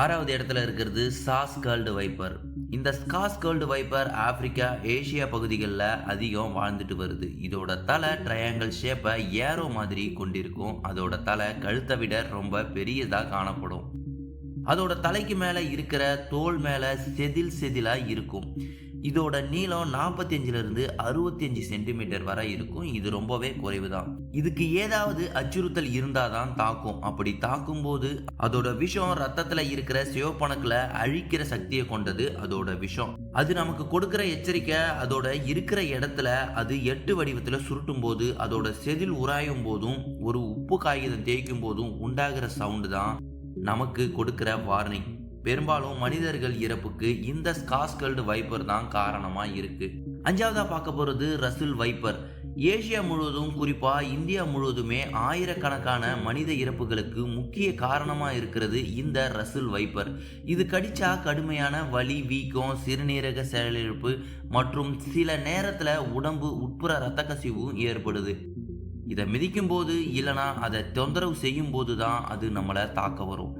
ஆறாவது இடத்துல இருக்கிறது சாஸ் கேர்ல்டு வைப்பர். இந்த ஸ்காஸ் கேர்ல்டு வைப்பர் ஆப்பிரிக்கா ஏசியா பகுதிகளில் அதிகம் வாழ்ந்துட்டு வருது. இதோட தலை ட்ரையாங்கிள் ஷேப்பை ஏரோ மாதிரி கொண்டிருக்கும். அதோட தலை கழுத்தை விட ரொம்ப பெரியதாக காணப்படும். அதோட தலைக்கு மேலே இருக்கிற தோல் மேலே செதில் செதிலாக இருக்கும். இதோட நீளம் 45 இருந்து அறுபத்தஞ்சு சென்டிமீட்டர் வரை இருக்கும். இது ரொம்பவே குறைவு தான் இதுக்கு ஏதாவது அச்சுறுத்தல் இருந்தால் தான் தாக்கும். அப்படி தாக்கும் போது அதோட விஷம் ரத்தத்தில் இருக்கிற சிவப்பணுக்களை அழிக்கிற சக்தியை கொண்டது அதோட விஷம். அது நமக்கு கொடுக்கிற எச்சரிக்கை அதோட இருக்கிற இடத்துல அது எட்டு வடிவத்தில் சுருட்டும் போது அதோட செதில் உராயும் போதும் ஒரு உப்பு காகிதம் தேய்க்கும் போதும் உண்டாகிற சவுண்டு தான் நமக்கு கொடுக்கிற வார்னிங் பெரும்பாலும் மனிதர்கள் இறப்புக்கு இந்த ஸ்காஸ்கல்டு வைப்பர் தான் காரணமா இருக்கு. அஞ்சாவதா பார்க்க போறது ரசுல் வைப்பர். ஏசியா முழுவதும் குறிப்பா இந்தியா முழுவதுமே ஆயிரக்கணக்கான மனித இறப்புகளுக்கு முக்கிய காரணமா இருக்கிறது இந்த ரசுல் வைப்பர். இது கடிச்சா கடுமையான வலி வீக்கம் சிறுநீரக செயலிழப்பு மற்றும் சில நேரத்துல உடம்பு உட்புற இரத்த கசிவும் ஏற்படுது. இதை மிதிக்கும் போது இல்லைனா அதை தொந்தரவு செய்யும் போது தான் அது நம்மளை தாக்க வரும்.